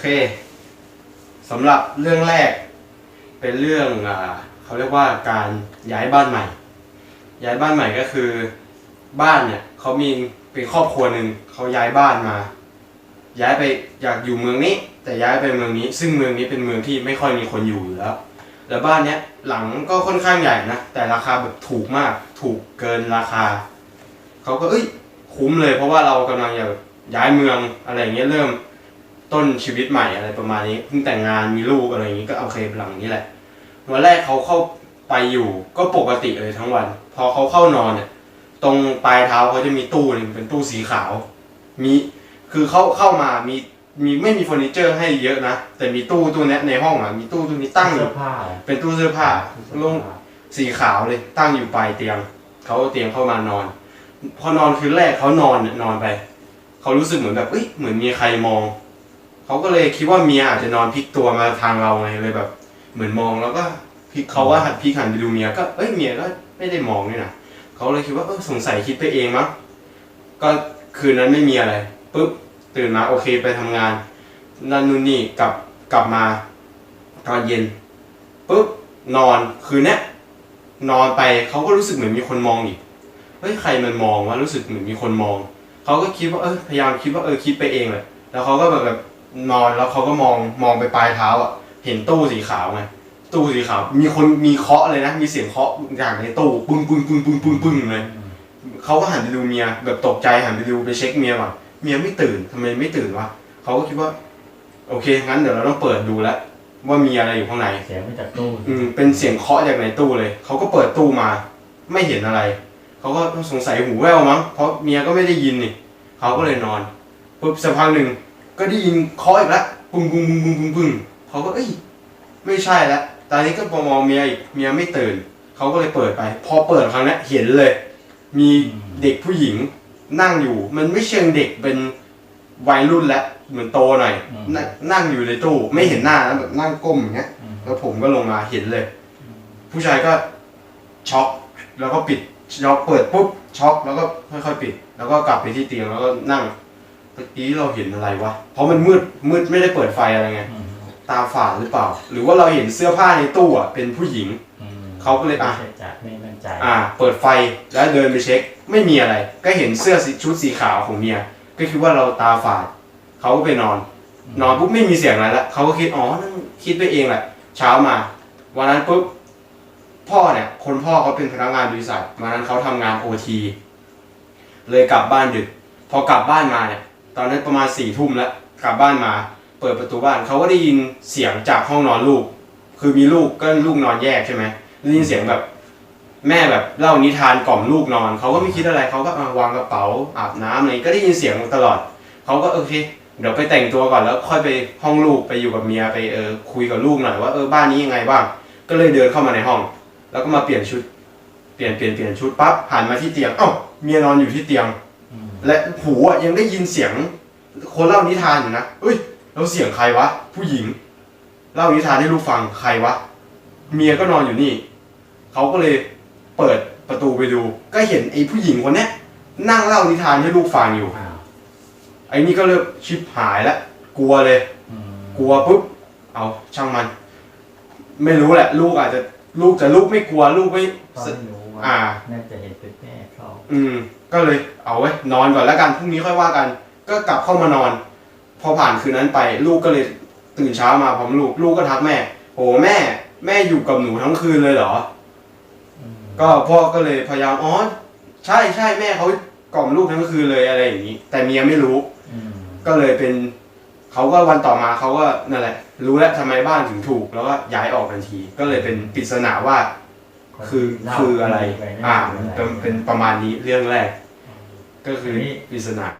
เคสำหรับเรื่องแรก เป็นเรื่องอเขาเรียกว่าการย้ายบ้านใหม่ ย้ายบ้านใหม่ก็คือ บ้านเนี่ยเขามีเป็นครอบครัวหนึ่งเขาย้ายบ้านมา ย้ายไปอยากอยู่เมืองนี้ แต่ย้ายไปเมืองนี้ ซึ่งเมืองนี้เป็นเมืองที่ไม่ค่อยมีคนอยู่อยู่แล้ว แล้วบ้านเนี้ยหลังก็ค่อนข้างใหญ่นะแต่ราคาแบบถูกมาก ถูกเกินราคาเขาก็เอ้ยคุ้มเลย เพราะว่าเรากำลังจะย้ายเมืองอะไรเงี้ยเริ่ม ต้นชีวิตใหม่อะไรประมาณนี้เพิ่งแต่งงานมีลูกอะไรอย่างงี้ก็โอเคหลังนี้แหละ วันแรกเขาเข้าไปอยู่ก็ปกติเลยทั้งวัน พอเขาเข้านอนเนี่ยตรงปลายเท้าเขาจะมีตู้หนึงเป็นตู้สีขาว มีคือเขาเข้ามามีมีไม่มีเฟอร์นิเจอร์ให้เยอะนะ แต่มีตู้ตู้เนี้ยในห้องอะมีตู้ตู้นี้ตั้งอเสื้ยู่อผ้าเหรอเป็นตู้เสื้อผ้าตู้เสื้อลงผ้าสีขาวเลยตั้งอยู่ปลายเตียงเขาเอาเตียงเข้ามานอน พอนอนคืนแรกเขานอนเนี่ยนอนไปเขารู้สึกเหมือนแบบเอ้ยเหมือนมีใครมอง เขาก็เลยคิดว่าเมียอาจจะนอนพลิกตัวมาทางเราไงเลยแบบ เหมือนมองแล้วก็พลิกเขาว่าหันพลิกหันไปดูเมียก็เอ้ยเมียก็ไม่ได้มองนี่นะเขาเลยคิดว่าเออสงสัยคิดไปเองมั้งก็คืนนั้นไม่มีอะไรปุ๊บตื่นมาโอเคไปทำงานนั่นนู่นนี่กลับกลับมาตอนเย็นปุ๊บนอนคืนนี้นอนไปเขาก็รู้สึกเหมือนมีคนมองอีกเฮ้ยใครมันมองวะรู้สึกเหมือนมีคนมองเขาก็คิดว่าเออพยายามคิดว่าเออคิดไปเองแหละแล้วเขาก็แบบแบบ นอนแล้วเขาก็มองมองไปปลายเท้าอะ เห็นตู้สีขาวไงตู้สีขาวมีคนมีเคาะเลยนะ มีเสียงเคาะอย่างในตู้ปึ้งปึ้งปึ้งปึ้งปึ้งปึ้งเลยเขาก็หันไปดูเมียแบบตกใจหันไปดูไปเช็คเมียก่อนเมียไม่ตื่นทำไมไม่ตื่นวะเขาก็คิดว่า โอเคงั้นเดี๋ยวเราต้องเปิดดูแล้วว่ามีอะไรอยู่ข้างในเสียงมาจากตู้อืมเป็นเสียงเคาะจากในตู้เลยเขาก็เปิดตู้มา ไม่เห็นอะไรเขาก็สงสัยหูแว่วมั้งเพราะเมียก็ไม่ได้ยินนี่เขาก็เลยนอนปุ๊บสักพักหนึ่ง ก็ได้ยินเคาะอีกแล้วปึ้งปึ้งปึ้งปึ้งปึ้งปึ้งเขาก็เอ้ย ไม่ใช่แล้วตอนนี้ก็มองเมียอีกเมียไม่ตื่นเขาก็เลยเปิดไป พอเปิดครั้งนี้นเห็นเลย มีเด็กผู้หญิงนั่งอยู่ มันไม่เชิงเด็กเป็นวัยรุ่นแล้วเหมือนโตหน่อยนงนั่งอยู่ในตู้ไม่เห็นหน้านะแบบนั่งก้มอย่างเงี้ยอืมแล้วผมก็ลงมาเห็นเลย ผู้ชายก็ช็อกแล้วก็ปิดช็อกเปิดปุ๊บช็อกแล้วก็ค่อยๆปิด แล้วก็กลับไปที่เตียงแล้วก็นั่ง ตะกี้เราเห็นอะไรวะ เพราะมันมืดมืดไม่ได้เปิดไฟอะไรไงอืมตาฝาดหรือเปล่า หรือว่าเราเห็นเสื้อผ้าในตู้อะเป็นผู้หญิงอืมเขาก็เลยอะไม่ใช่จากไม่มั่นใจอ่า เปิดไฟแล้วเดินไปเช็ค ไม่มีอะไร ก็เห็นเสื้อสีชุดสีขาวของเมีย ก็คิดว่าเราตาฝาด เขาก็ไปนอน นอนปุ๊บไม่มีเสียงอะไรแล้วเขาก็คิด อ๋อ นั่นคิดไปเองแหละ เช้ามา วันนั้นปุ๊บ พ่อเนี่ย คนพ่อเขาเป็นพนักงานบริษัทวันนั้นเขาทำงานโอทีเลยกลับบ้านดึก พอกลับบ้านมาเนี่ย ตอนนั้นประมาณสี่ทุ่มแล้วกลับบ้านมา เปิดประตูบ้านเขาก็ได้ยินเสียงจากห้องนอนลูก คือมีลูกก็ลูกนอนแยกใช่ไหมได้ยินเสียงแบบแม่แบบเล่านิทานกล่อมลูกนอนเขาก็ไม่คิดอะไรเขาก็วางกระเป๋าอาบน้ำอะไรก็ได้ยินเสียงตลอดเขาก็โอเคเดี๋ยวไปแต่งตัวก่อนแล้วค่อยไปห้องลูกไปอยู่กับเมียไปเออคุยกับลูกหน่อยว่าเออบ้านนี้ยังไงบ้าง ก็เลยเดินเข้ามาในห้อง แล้วก็มาเปลี่ยนชุด เปลี่ยนเปลี่ยนเปลี่ยนชุดปั๊บหันมาที่เตียงเอ้าเมียนอนอยู่ที่เตียง และหูอะยังได้ยินเสียงคนเล่านิทานอยู่นะเอ้ยแล้วเสียงใครวะ ผู้หญิง เล่านิทานให้ลูกฟังใครวะ เมียก็นอนอยู่นี่ เขาก็เลยเปิดประตูไปดู ก็เห็นไอ้ผู้หญิงคนเนี้ยนั่งเล่านิทานให้ลูกฟังอยู่อ้าวไอ้นี่ก็เริ่มชิบหายแล้วกลัวเลยอืมกลัวปุ๊บ เอาช่างมัน ไม่รู้แหละ ลูกอาจจะลูกแต่ลูกไม่กลัวลูกไม่ตอนไม่รู้ ว่าอ่า น่าจะเห็นเป็นแม่เขาอืม ก็เลยเอาไว้นอนก่อนแล้วกันพรุ่งนี้ค่อยว่ากัน ก็กลับเข้ามานอน พอผ่านคืนนั้นไป ลูกก็เลยตื่นเช้ามาพร้อมลูกลูกก็ทักแม่โอ้แม่ แม่อยู่กับหนูทั้งคืนเลยเหรอ อืมก็พ่อก็เลยพยายามอ๋อใช่ใช่แม่เขากล่อมลูกทั้งคืนเลยอะไรอย่างนี้ แต่เมียไม่รู้ อืมก็เลยเป็นเขาก็วันต่อมาเขาก็นั่นแหละ รู้แล้วทำไมบ้านถึงถูก แล้วก็ย้ายออกทันที ก็เลยเป็นปริศนาว่า คือเล่าคืออะไรปม่อ่ารู้ะไรเป็นเป็นประมาณนี้เรื่องแรก ก็คือนี่ปริศนา